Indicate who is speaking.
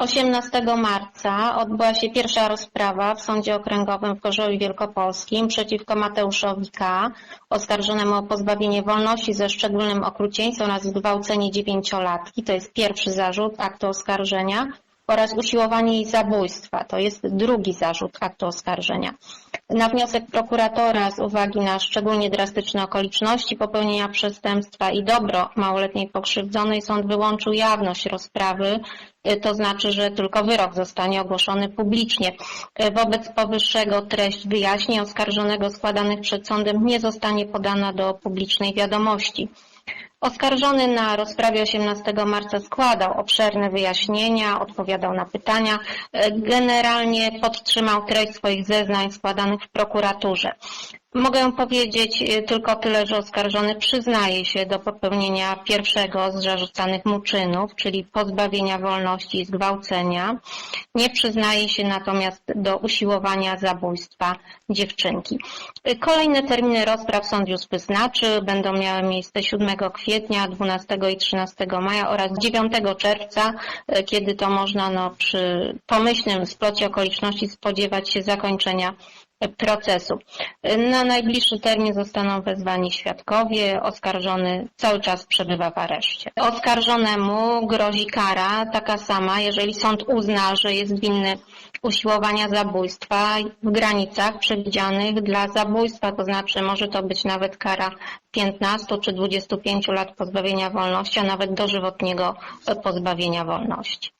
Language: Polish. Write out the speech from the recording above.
Speaker 1: 18 marca odbyła się pierwsza rozprawa w Sądzie Okręgowym w Gorzowie Wielkopolskim przeciwko Mateuszowi K., oskarżonemu o pozbawienie wolności ze szczególnym okrucieństwem oraz zgwałcenie dziewięciolatki. To jest pierwszy zarzut aktu oskarżenia oraz usiłowanie i zabójstwa. To jest drugi zarzut aktu oskarżenia. Na wniosek prokuratora z uwagi na szczególnie drastyczne okoliczności popełnienia przestępstwa i dobro małoletniej pokrzywdzonej sąd wyłączył jawność rozprawy, y, to znaczy, że tylko wyrok zostanie ogłoszony publicznie. Y, Wobec powyższego treść wyjaśnień oskarżonego składanych przed sądem nie zostanie podana do publicznej wiadomości. Oskarżony na rozprawie 18 marca składał obszerne wyjaśnienia, odpowiadał na pytania. E, Generalnie podtrzymał treść swoich zeznań składanych w prokuraturze. Mogę powiedzieć e, tylko tyle, że oskarżony przyznaje się do popełnienia pierwszego z zarzucanych mu czynów, czyli pozbawienia wolności i zgwałcenia. Nie przyznaje się natomiast do usiłowania zabójstwa dziewczynki. E, Kolejne terminy rozpraw sąd już wyznaczył. Będą miały miejsce 7 kwietnia, 12 i 13 maja oraz 9 czerwca, e, kiedy to można no, przy pomyślnym splocie okoliczności spodziewać się zakończenia procesu. Na najbliższy termin zostaną wezwani świadkowie. Oskarżony cały czas przebywa w areszcie. Oskarżonemu grozi kara taka sama, jeżeli sąd uzna, że jest winny usiłowania zabójstwa w granicach przewidzianych dla zabójstwa, to znaczy może to być nawet kara 15 czy 25 lat pozbawienia wolności, a nawet dożywotniego pozbawienia wolności.